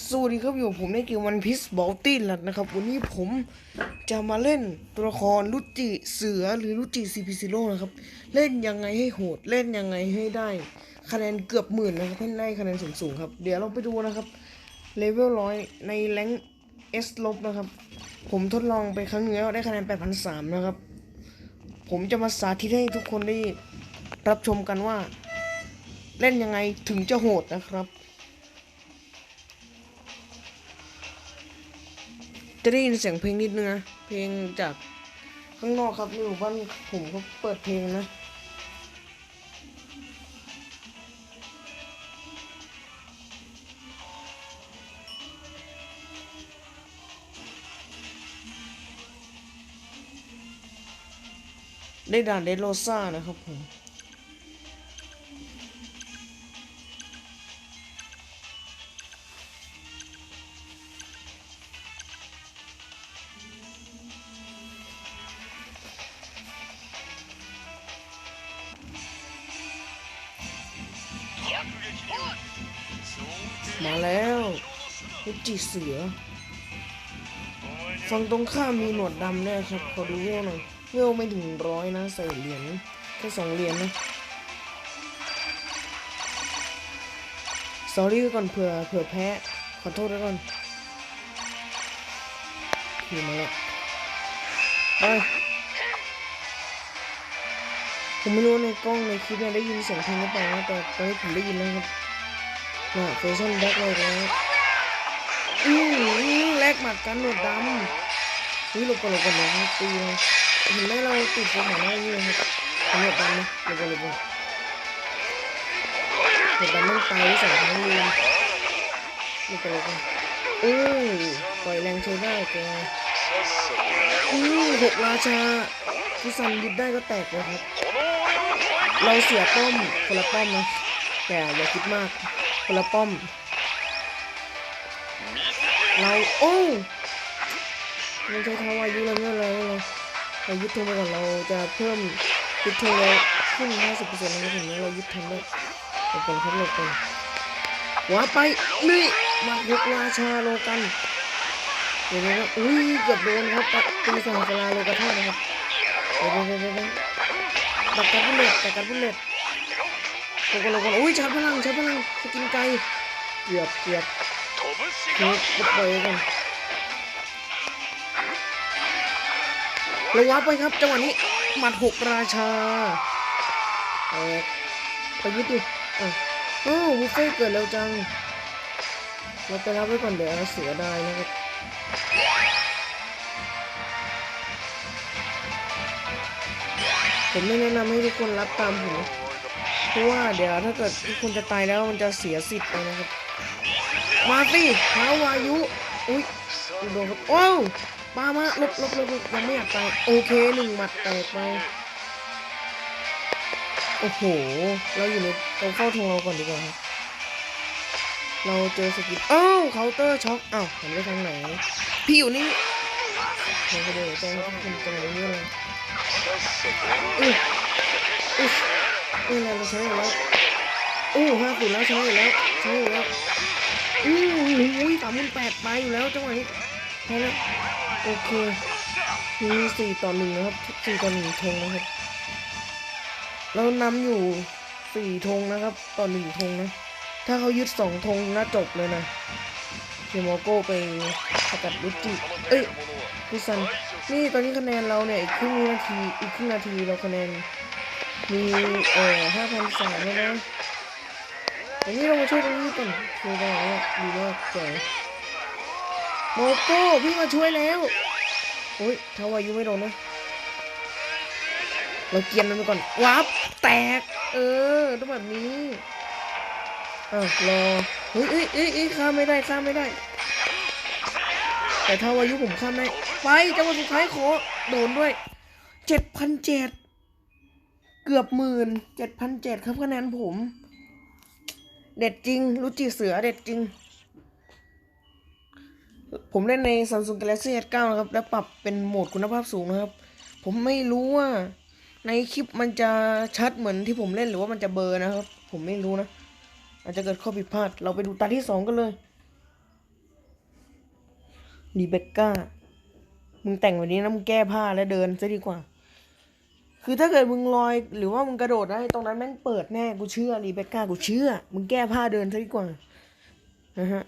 สวัสดีครับอยู่ผมในเกมวันพิสบอลตี้ลัดนะครับ วันนี้ผมจะมาเล่นตัวละครลุจิเสือหรือลุจิซีพีซีโร่นะครับ เล่นยังไงให้โหด เล่นยังไงให้ได้ คะแนนเกือบหมื่นนะครับให้ได้คะแนนสูงๆครับ เดี๋ยวเราไปดูนะครับเลเวลร้อยในแรงเอสลบนะครับ ผมทดลองไปครั้งนึงแล้วได้คะแนน 8,003นะครับ ผมจะมาสาธิตให้ทุกคนได้รับชมกันว่า เล่นยังไงถึงจะโหดนะครับ จะได้ยินเสียงเพลงนิดนึงนะ เพลงจากข้างนอกครับในหมู่บ้านผมเขาเปิดเพลงนะได้ด่านเดโรซ่านะครับผม มาแล้วลุจิเสือฝั่งตรงข้ามมีหนวดดำแน่ครับขอดูเวลหน่อยเวลไม่ถึงร้อยนะใส่เหรียญแค่สองเหรียญนะสอรี่ไว้ก่อนเผื่อเผื่อแพ้ขอโทษด้วยก่อนขี่มาแล้วไปผมไม่รู้ในกล้องในคลิปเนี่ยได้ยินเสียงเพลงหรือเปล่านะแต่ตอนนี้ผมได้ยินแล้วครับ น่ะเฟชั่นแบ็คเลยนะอืออื้อแลกหมัดกันหนวดดำนี่หลบก่อนหลบก่อนนะครับตีเลยเห็นไหมเราติดโฟมหัวหน้าอยู่ครับหนวดดำนะหลบก่อนหลบก่อนหนวดดำต้องตายสองครั้งเลยหลบก่อนหลบก่อนเออปล่อยแรงใช้ได้แกอือหกราชาที่ซันยึดได้ก็แตกเลยครับ เราเสียป้อมคนละป้อมนะแต่อย่าคิดมาก คนละป้อม เรา โอ้เราใช้ทวายุแล้วเนี่ยเราเราเรายึดทงไปก่อนเราจะเพิ่มยึดทงเราขึ้น50%นะครับถึงแม้เรายึดทงได้หลบก่อนครับหลบก่อนหัวไปนี่มาหกราชาโลกันเดี๋ยวนะอุ้ยเกือบโดนครับตัดตีสองสลาโลกระทานะครับเดี๋ยวเดี๋ยวเดี๋ยวเดี๋ยวดักการบุลเลตดักการบุลเลต โลกันโลกันอุ้ยชาร์จพลังชาร์จพลังสกินไกเกือบเกือบนี่กดไปกันระวับไปครับจังหวะนี้หมัดหกราชาเออไปยึดดิเออโอ้บุฟเฟ่เกิดเร็วจังเราไปรับไว้ก่อนเดี๋ยวเสียดายนะครับผมไม่แนะนำให้ทุกคนรับตามผม เพราะว่าเดี๋ยวถ้าเกิดทุกคนจะตายแล้วมันจะเสียสิทธิ์ไปนะครับ มาสิเท้าวายุ อุ้ยโดนครับโอ้วปามาลบลบลบลบยังไม่อยากตายโอเคหนึ่งหมัดแตกไปโอ้โห เราอยู่ในตรงเข้าทงเราก่อนดีกว่าครับเราเจอสกิลอ้าวเคาน์เตอร์ช็อคอ้าวหันไปทางไหน พี่อยู่นี่เราก็เดี๋ยวจ้งให้คุณตรงนี้เลย นี่และเราใช้อยู่แล้วอู้ห้าขุนแล้วใช้อยู่แล้วใช้อยู่แล้วอู้หูสามหมื่นแปดไปอยู่แล้วจังหวะนี้แพ้แล้วโอเคมีสี่ต่อหนึ่งนะครับสี่ต่อหนึ่งธงนะครับเรานำอยู่สี่ธงนะครับต่อหนึ่งธงนะ ถ้าเขายึดสองธงน่าจบเลยนะเคียโมโก้ไปสกัดลุจิเอ้ยพิซันนี่ตอนนี้คะแนนเราเนี่ยอีกครึ่งนาทีอีกครึ่งนาทีเราคะแนน มีเอ่อห้าพันสามแล้วนะอันนี้เรามาช่วยตรงนี้ก่อนช่วยได้แล้วดีมากเจ๋งโมโก้พี่มาช่วยแล้วโอ้ยทวายุไม่โดนนะเราเกียนมันไปก่อนวับแตก เออต้องแบบนี้อ้าวรอเฮ้ยเอ้ยเอ้ยเอ้ยข้ามไม่ได้ข้ามไม่ได้ แต่ทวายุผมข้ามได้ไปจังหวะสุดท้ายขอโดนด้วยเจ็ดพันเจ็ด เกือบหมื่นเจ็ดพันเจ็ดครับคะแนนผม เด็ดจริง รู้จิเสือเด็ดจริง ผมเล่นใน Samsung Galaxy S9 นะครับ แล้วปรับเป็นโหมดคุณภาพสูงนะครับ ผมไม่รู้ว่า ในคลิปมันจะชัดเหมือนที่ผมเล่นหรือว่ามันจะเบอร์นะครับ ผมไม่รู้นะ อาจจะเกิดข้อผิดพลาด เราไปดูตาที่สองกันเลยรีเบคก้า มึงแต่งวันนี้นะมึงแก้ผ้าแล้วเดินซะดีกว่า คือถ้าเกิดมึงลอยหรือว่ามึงกระโดดได้ตรงนั้นแม่งเปิดแน่กูเชื่อรีเบคก้ากูเชื่อ มึงแก้ผ้าเดินซะดีกว่านะฮะ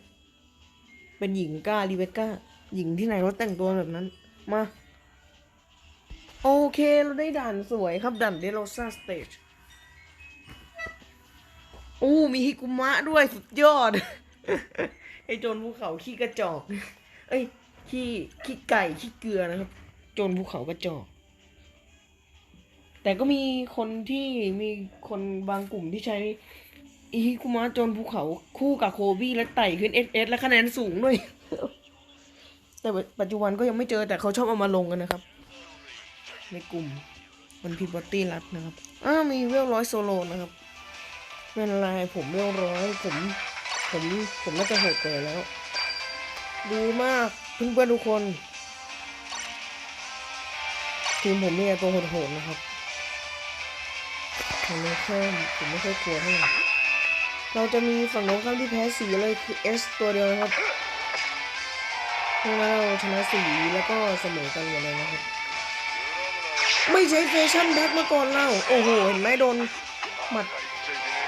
เป็นหญิงกล้ารีเบคก้าหญิงที่ไหนเขาแต่งตัวแบบนั้นมาโอเคเราได้ด่านสวยครับด่านเดโรซาสเตจอู้มีฮิกุมะด้วยสุดยอด ไอโจรภูเขาขี้กระจอก เอ้ยขี้ขี้ไก่ขี้เกลือนะครับ โจรภูเขากระจอก แต่ก็มีคนที่มีคนบางกลุ่มที่ใช้อิฮิคุมะจรภูเขาคู่กับโคบี้และไต่ขึ้นเอสเอสและคะแนนสูงด้วย แต่ปัจจุบันก็ยังไม่เจอแต่เขาชอบเอามาลงกันนะครับ ในกลุ่มมันพิบอตตี้รัดนะครับอ้ามีเวลร้อยโซโลนะครับไม่เป็นไรผมเวลร้อยผม ผมผมน่าจะโหดเกินแล้ว ดีมากเพื่อนๆทุกคนทีมผมเนี่ยตัวโหดๆนะครับ ผมไม่ค่อยผมไม่ค่อยกลัวเท่าไหร่เราจะมีฝั่งน้นข้ามที่แพ้สีเลยคือ S ตัวเดียวนะครับเพราะว่าเราชนะสีแล้วก็เสมอกันหมดเลยนะครับ ไม่ใช้แฟชั่นแบ็กมาก่อนเล่าโอ้โหเห็นไหมโดนหมัด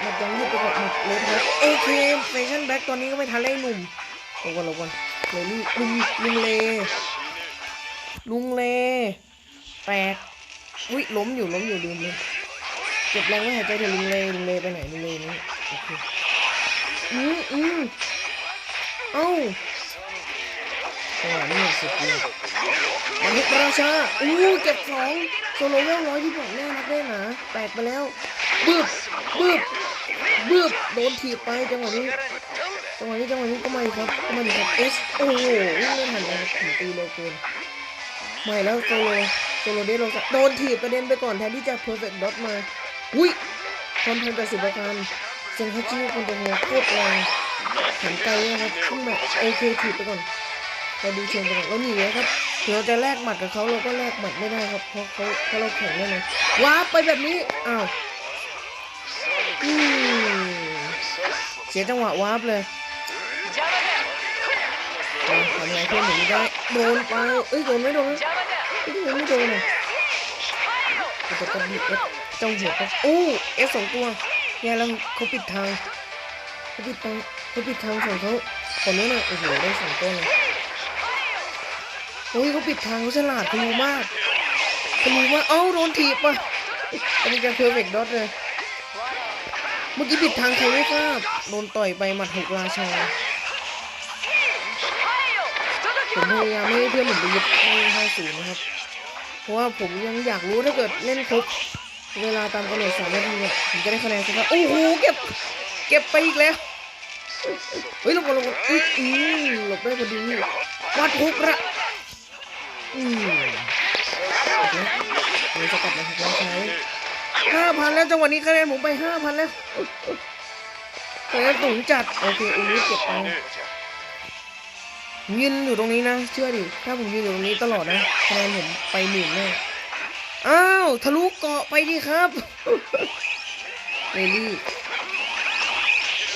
หมัดยังยืดไปกับหมัดเลยครับโอเคแฟชั่นแบ็กตอนนี้ก็ไม่ทันเล่หนุ่มโอ้ก่อนลงก่อนเลยนี่ลุงลุงเล ลุงเล แตกอุ้ยล้มอยู่ล้มอยู่ลืมเลย ก็บแรงไว้หายใจเถอะลุงเลลุงเลไปไหนลุงเลนี่โอเคอืมอืมเอ้าจังหวะนี้สุดเลยมนุษย์ราชาอู้เก็บของโซโลเวลร้อยที่บอกแน่นักได้หนาแตกไปแล้วบึบบึบบึบโดนถีบไปจังหวะนี้จังหวะนี้จังหวะนี้ก็มาอีกครับก็มาอีกครับเอสโอ้โหวิ่งไม่ทันเลยครับถึงตีเร็วเกินไม่แล้วโซโลโซโลเดโรซาโดนถีบประเด็นไปก่อนแทนที่จะเพอร์เฟกต์ดอทมา อุ้ยความพันแปดสิบประการเซนฮัจิคนตัวหัวโคตรแรงหันไกลนะครับขึ้นมาโอเคถีบไปก่อนเราดูเชิงไปก่อนแล้วหนีเลยครับถึงเราจะแลกหมัดกับเขาเราก็แลกหมัดไม่ได้ครับ เพราะเขาเพราะเราแข็งแน่นอนว้าร์ปไปแบบนี้ อ้าวอืมเสียจังหวะวาร์ปเลยมาทำไงเพื่อนหนีได้โดนไปเอ้ยโดนไม่โดนนะเอ้ยโดนไม่โดนอะจะจะกระดิก เจ้องหัวเขาโอ้เอสสองตัวเนี่ยแล้วเขาปิดทางเขาปิดทางเขาปิดทางของเขาคนนู้นน่ะโอ้โหได้สองตัวเลยโอ้ยเขาปิดทางเขาฉลาดเขารู้มากเขารู้มาเอ้าโดนถีบป่ะอันนี้จะเพอร์เฟกต์ดอทเลยเมื่อกี้ปิดทางใครไม่ทราบโดนต่อยไปหมัดหกราชาผมพยายามไม่ให้เพื่อนผมไปยึดให้ห้าศูนย์นะครับ เพราะว่าผมยังอยากรู้ถ้าเกิดเล่นครบ เวลาตามกำหนดสามนาทีเนี่ยผมจะได้คะแนนสักโอ้โหเก็บเก็บไปอีกแล้วเฮ้ยหลบก่อนหลบก่อนอื้ออือหลบได้พอดีวัดทุกระอืมโอเคเดี๋ยวสกัดนะครับเราใช้ห้าพันแล้วจังหวะนี้คะแนนผมไปห้าพันแล้วคะแนนสูงจัดโอเคอุ้เก็บไปยืนอยู่ตรงนี้นะ เชื่อดิ ถ้าผมยืนอยู่ตรงนี้ตลอดนะคะแนนผมไปหมื่นแน่ อ้าวทะลุเกาะไปดิครับเลลี่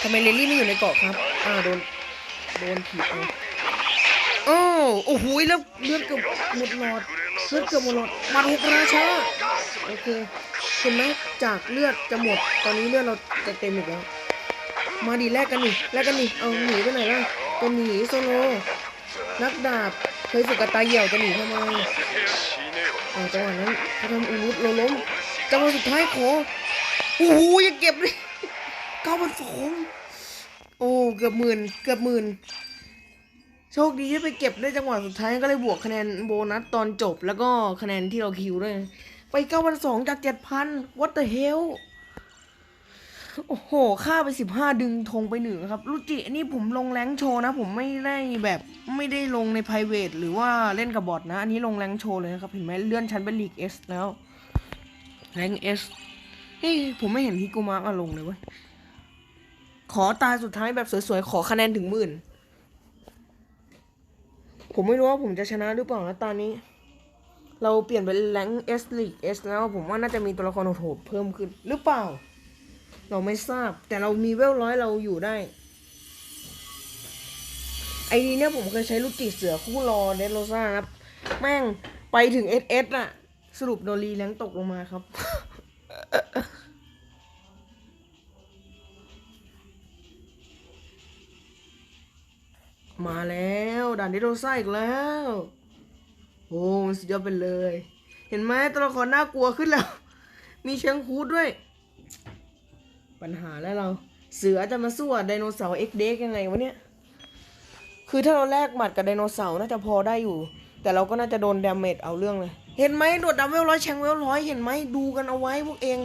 ทำไมเลลี่ไม่อยู่ในเกาะครับ อ้าวโดน โดนถีบไปอ้าวโอ้โหแล้วเลือดเกือบหมดหลอดเลือดเกือบหมดหลอดมาหุกราชาโอเคเห็นไหมจากเลือดจะหมด ตอนนี้เลือดเราจะเต็มอีกแล้ว มาดีแลกกันนี่แลกกันนี่เอาหนีไปไหนล่ะจะหนีโซโล นักดาบเคยฝึกกับตาเหี่ยวจะหนีทำไม อ่าจังหวะนั้นเขาทำอูรุดเราล้มจังหวะสุดท้ายขอโอ้โหยังเก็บเลยเก้าพันสองโอ้เกือบหมื่นเกือบหมื่นโชคดีที่ไปเก็บได้จังหวะสุดท้ายก็เลยบวกคะแนนโบนัสตอนจบแล้วก็คะแนนที่เราคิวด้วย ไปเก้าพันสองจากเจ็ดพัน what the hell โอ้โหค่าไปสิบห้าดึงธงไปหนึ่งครับรุจินี่ผมลงแรงโชว์นะ ผมไม่ได้แบบไม่ได้ลงใน p r i v a t หรือว่าเล่นกับบอทนะ อันนี้ลงแรงโชว์เลยนะครับเห็นไหมเลื่อนชั้นเป็นลีกเอสแล้วแรงเอสเฮ้ยผมไม่เห็นฮิกุมะมาลงเลยเว้ยขอตาสุดท้ายแบบสวยๆ ขอคะแนนถึงหมื่น ผมไม่รู้ว่าผมจะชนะหรือเปล่านะตอนนี้ เราเปลี่ยนเป็นแรงเอสลีกเอสแล้วผมว่าน่าจะมีตัวละครโหดเพิ่มขึ้นหรือเปล่า เราไม่ทราบ แต่เรามีเวลร้อยเราอยู่ได้ ไอดีเนี่ยผมเคยใช้ลูกจีเสือคู่รอเดนโรซ่าครับ แม่งไปถึงเอสเอสอะสรุปโดนรีแรงตกลงมาครับมาแล้วด่านเดนโรซ่าอีกแล้ว โอ้สุดยอดไปเลย เห็นไหมตัวละครน่ากลัวขึ้นแล้ว มีเชียงคูดด้วย ปัญหาแล้วเราเสือจะมาสู้ไดโนเสาร์เอ็กเด็กยังไงวะเนี่ย คือถ้าเราแลกหมัดกับไดโนเสาร์น่าจะพอได้อยู่ แต่เราก็น่าจะโดนดาเมจเอาเรื่องเลย เห็นไหมโดดดับเวลร้อยแชงเวลร้อยเห็นไหมดูกันเอาไว้พวกเอง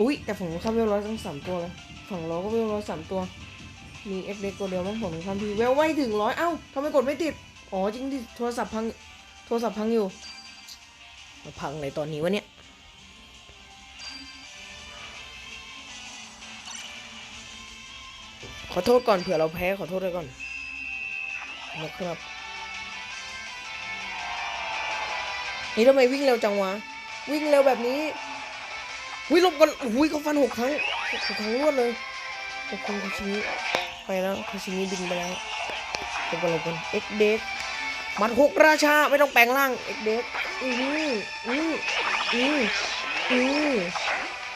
อุ้ยแต่ฝั่งข้ามเวลร้อยทั้งสามตัวเลยฝั่งเราก็เวลร้อยสามตัว มีเอ็กเด็กตัวเดียวมั้งผมข้ามพี่เวลไม่ถึงร้อยเอ้าทำไมกดไม่ติด อ๋อจริงดิโทรศัพท์พัง โทรศัพท์พังอยู่มาพังในตอนนี้วะเนี่ย ขอโทษก่อนเผื่อเราแพ้ขอโทษด้วยก่อนนะครับนี่ทำไมวิ่งเร็วจังวะ วิ่งเร็วแบบนี้วิ่งลบกันอุ้ยเขาฟันหกครั้งหกครั้งรวดเลยขอบคุณคาชิมิไปแล้วคาชิมิบินไปแล้วลบกันลบกันเอ็กเด็กมันหกราชาไม่ต้องแปลงร่างเอ็กเด็กอืออืออืออือ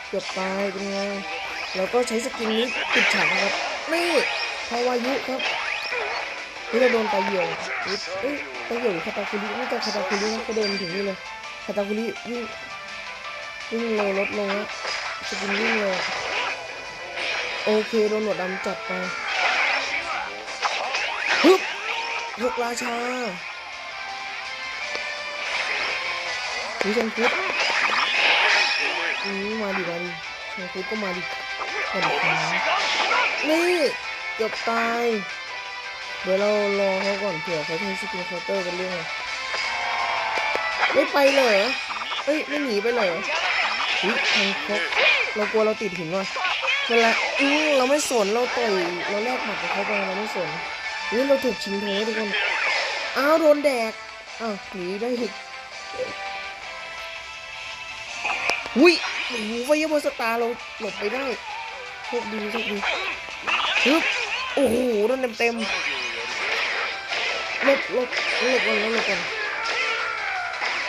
เกือบตายเป็นไงแล้วก็ใช้สกินนี้ปิดฉากครับ นี่พาวายุครับนี่เราโดนตาเหี่ยวเอ้ยตาเหี่ยวคาตาคุริไม่ใช่คาตาคุรินะเขาเดินถึงนี่เลยคาตาคุริวิ่งวิ่งเร็วลดลงนะสกินวิ่งเร็วโอเคโดนหนวดดำจัดไปฮึบยกราชานี่ชังคุดอืมมาดิมาดิชังคุดก็มาดิมาดิครับ นี่เกือบตาย เดี๋ยวเรารอเขาก่อนเผื่อเขาใช้สกิลเคาน์เตอร์กันเรื่องไรไม่ไปเลยเหรอเอ้ยไม่หนีไปเลยออุ๊ยทางครบเรากลัวเราติดหินว่ะเวลาอือเราไม่สนเราต่อยเราแลกหมัดกับเขาไปเราไม่สนอุ้ยเราถูกชิงเททุกคนอ้าวโดนแดกอ้าวหนีได้อีกอุ้ยโอ้โหไฟยบนสตาร์เราหลบไปได้โชคดีโชคดี ฮึบโอ้โหโดนเต็มเต็มๆลบลบลบก่อนลบก่อน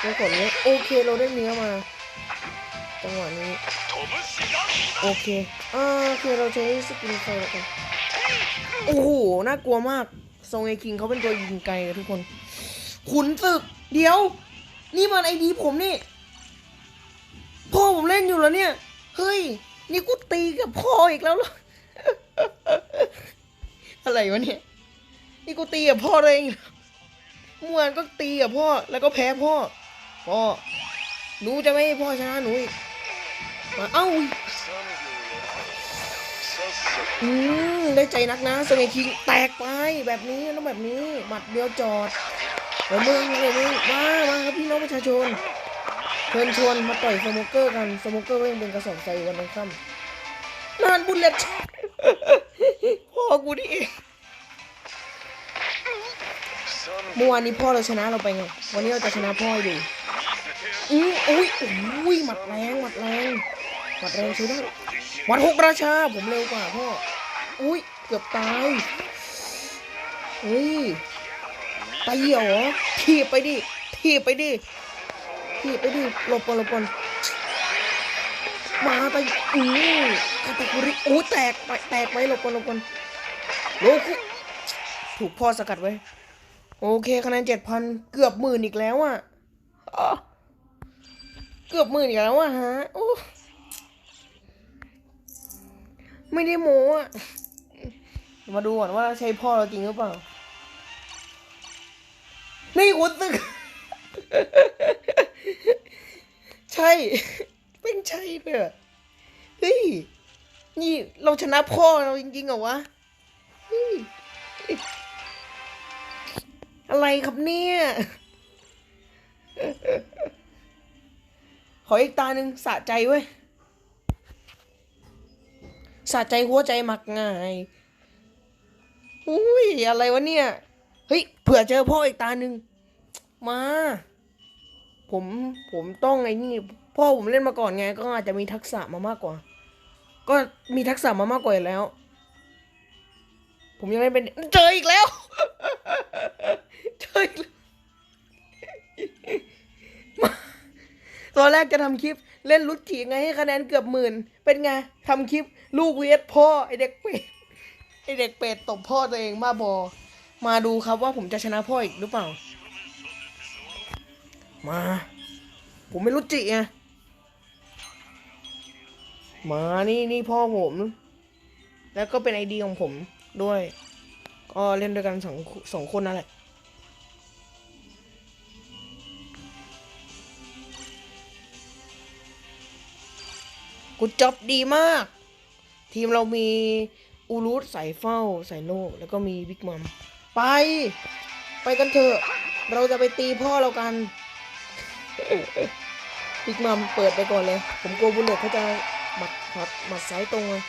หลบก่อนเนี้ยโอเคเราได้เนื้อมาจังหวะนี้โอเคอ่าโอเคเราใช้สกินไฟแล้วกันโอ้โหน่ากลัวมากทรงไอคิงเขาเป็นตัวยิงไกลทุกคน ขุนศึก เดี๋ยว นี่มันไอดีผมนี่ พ่อผมเล่นอยู่แล้วเนี่ย เฮ้ย นี่กูตีกับพ่ออีกแล้วเหรอ อะไรวะเนี่ย นี่กูตีกับพ่อเองอีกแล้วเมื่อวานก็ตีกับพ่อ แล้วก็แพ้พ่อ พ่อ หนูจะไม่ให้พ่อชนะหนูอีกมาเอ้าอืมได้ใจนักนะสเนคิงแตกไปแบบนี้ต้องแบบนี้ หมัดเดียวจอดเดี๋ยวมึงเดี๋ยวมึงมามาครับพี่น้องประชาชนเชิญชวนมาต่อยสโมเกอร์กันสโมเกอร์ก็ยังเป็นกระสอบใจวันนั้นค่ำนานบุลเล็ต พ่อกูนี่เองเมื่อวานนี้พ่อเราชนะเราไปไง วันนี้เราจะชนะพ่อให้ดูอืออุ้ยอุ้ยหมัดแรงหมัดแรงหมัดแรงใช้ได้หมัดหกราชา ผมเร็วกว่าพ่อ อุ้ยเกือบตายเฮ้ยตายเหรอถีบไปดิถีบไปดิถีบไปดิหลบก่อนหลบก่อน มาไปอือคาตาคุริโอ้แตกไปแตกไปหลบก่อนหลบก่อนโลคุถูกพ่อสกัดไว้ โอเคคะแนนเจ็ดพันเกือบหมื่นอีกแล้วอะเกือบหมื่นอีกแล้วอะฮะโอ้ไม่ได้โม้อะมาดูก่อนว่าใช่พ่อเราจริงหรือเปล่า นี่คุณตึก ใช่ เป็นใช่เลยอะเฮ้ย นี่เราชนะพ่อเราจริงๆเหรอวะเฮ้ยอะไรครับเนี่ย ขออีกตาหนึ่งสะใจเว้ย สะใจหัวใจมักง่ายอุ้ยอะไรวะเนี่ย เฮ้ย เผื่อเจอพ่ออีกตาหนึ่ง มา ผม ผมต้องไอ้นี่พ่อผมเล่นมาก่อนไง ก็อาจจะมีทักษะมามากกว่า ก็มีทักษะมามากกว่าอยู่แล้ว ผมยังไม่เป็นเจออีกแล้วเจออีกแล้วมาตอนแรกจะทำคลิปเล่นลุดจีไงให้คะแนนเกือบหมื่น เป็นไงทำคลิปลูกเวทพ่อไอเด็กเป็ดไอเด็กเป็ดตบพ่อตัวเองบ้าบอ มาดูครับว่าผมจะชนะพ่ออีกหรือเปล่า มา ผมไม่รู้จิไง มานี่นี่พ่อผม แล้วก็เป็นไอดีของผมด้วย ก็เล่นด้วยกันสองสองคนนั่นแหละกูจอบดีมาก ทีมเรามีอูรุสสายเฝ้าสายโลกแล้วก็มีบิ๊กมัมไป ไปกันเถอะ เราจะไปตีพ่อเรากันบิ๊กมัมเปิดไปก่อนเลย ผมกลัวบุลเลตเขาจะ หมัดหัดหมัดซ้ายตรงเลย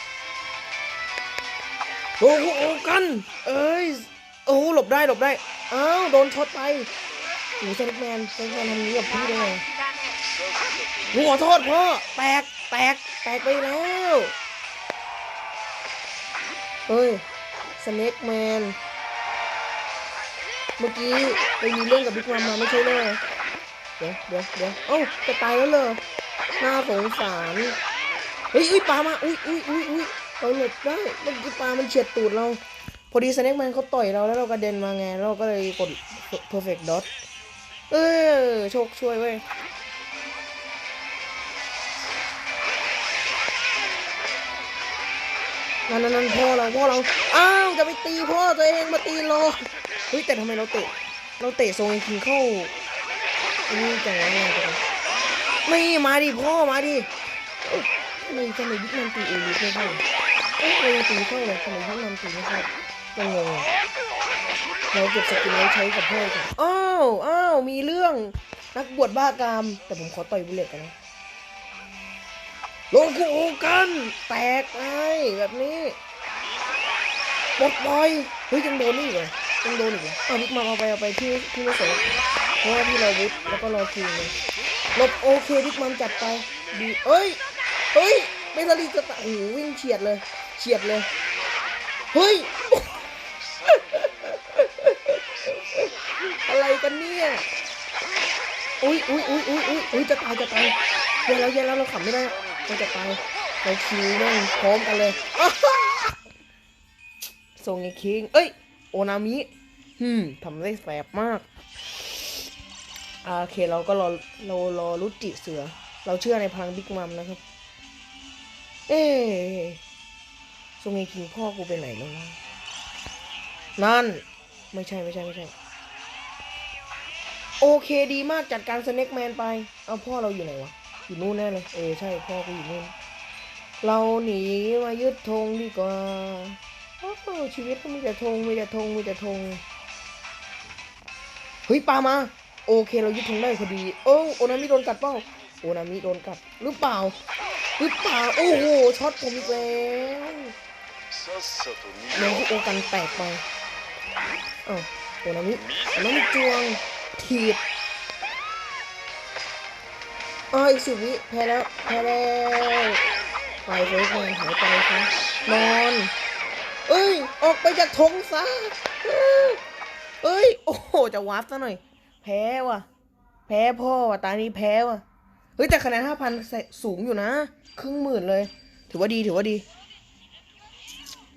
โอ้โหโอ้กัน เอ้ยโอ้โหหลบได้หลบได้อ้าวโดนช็อตไปโอ้เซนต์แมนเซนต์แมนทำอย่างนี้กับพี่ได้ไงหนูขอโทษพ่อแตกแตกแตกไปแล้วเฮ้ยสเน็กแมนเมื่อกี้ไปมีเรื่องกับบิ๊กมัมมาไม่ใช่เลยเดี๋ยวเดี๋ยวเดี๋ยวเอ้าจะตายแล้วเหรอน่าสงสาร เฮ้ยอุ้ยปลามาอุ้ยอุ้ยอุ้ยอุ้ยเราหลบได้เมื่อกี้ปลามันเฉียดตูดเรา พอดีสแน็คแมนเขาต่อยเราแล้วเรากระเด็นมาไงเราก็เลยกด perfect dot เออโชคช่วยเว้ยนั่นนั่นนั่นพ่อเราพ่อเราอ้าวจะไปตีพ่อตัวเองมาตีเราเฮ้ยแต่ทำไมเราเตะ เราเตะทรงไอ้คิงเข้าอันนี้จังหวะไงกันไม่มาดิพ่อมาดิ มทำไมบิ๊กแมนตีเอลิสไม่เข้าเอ้ยเรายังตีเข้าเลยทำไมบิ๊กแมนตีไม่เข้ายังงงเราเก็บสกินไว้ใช้กับเพื่อกันอ้าวอ้าวมีเรื่องนักบวชบ้ากาม แต่ผมขอต่อยบุลเลตกันนะโลกูโกันแตกไปแบบนี้ปลดปล่อยเฮ้ยยังโดนนี่อีกเหรอยังโดนอีกเหรอเอาบิ๊กมาเอาไปเอาไปที่ที่ไม่สนเพราะว่าพี่เราวุธแล้วก็รอคิวเลยลบโอเคบิ๊กมันจัดไปดีเอ้ย เฮ้ยเมทัลลีจะตะโอ้วิ่งเฉียดเลยเฉียดเลย เฮ้ย อะไรกันเนี่ยอุ้ยอุ้ยอุ้ยอุ้ยอุ้ยอุ้ยจะตายจะตายเย็นแล้วเย็นแล้วเราขับไม่ได้เราจะตายเราคิวแม่งพร้อมกันเลยส่งไอ้คิง เอ้ย โอนามิฮึมทำได้แสบมาก โอเคเราก็รอเรารอรุจิเสือ เราเชื่อในพลังบิ๊กมัมนะครับ เอ๊ะส่งไอ้คิงพ่อกูไปไหนแล้ววะนั่น ไม่ใช่ไม่ใช่ไม่ใช่ โอเคดีมากจัดการสเน็กแมนไป เอาพ่อเราอยู่ไหนวะ อยู่นู่นแน่เลย เออใช่พ่อกูอยู่นู่น เราหนีมายึดธงดีกว่าโอ้ชีวิตก็มีแต่ธงมีแต่ธงมีแต่ธงเฮ้ยปลามา โอเคเรายึดธงได้พอดี โอ้โอนามิโดนกัดเปล่าโอนามิโดนกัดหรือเปล่า ปึ๊บป่าโอ้โหช็อตผมอีกแล้วน้องโอกันแตกไปอ๋อโอนามิโอนามิจวงถีบอ๋ออีกสิวิแพ้แล้วแพ้แล้วไปเลยแมหายไปครับนอนเอ้ย ออกไปจากทงซะเอ้ย โอ้โห จะวาร์ปซะหน่อย แพ้ว่ะ แพ้พ่อว่ะ ตานี้แพ้ว่ะ เฮ้ยแต่คะแนนห้าพันสูงอยู่นะ ครึ่งหมื่นเลย ถือว่าดีถือว่าดี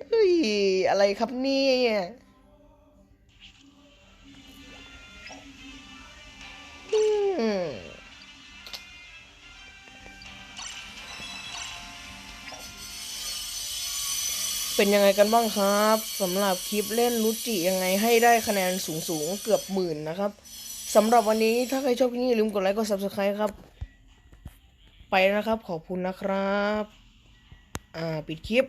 เฮ้ยอะไรครับเนี่ยเป็นยังไงกันบ้างครับสำหรับคลิปเล่นรุจิยังไงให้ได้คะแนนสูงๆเกือบหมื่นนะครับสำหรับวันนี้ถ้าใครชอบคลิปนี้อย่าลืมกดไลค์กด subscribe ครับ นะครับ ขอบคุณนะครับ อ่า ปิดคลิป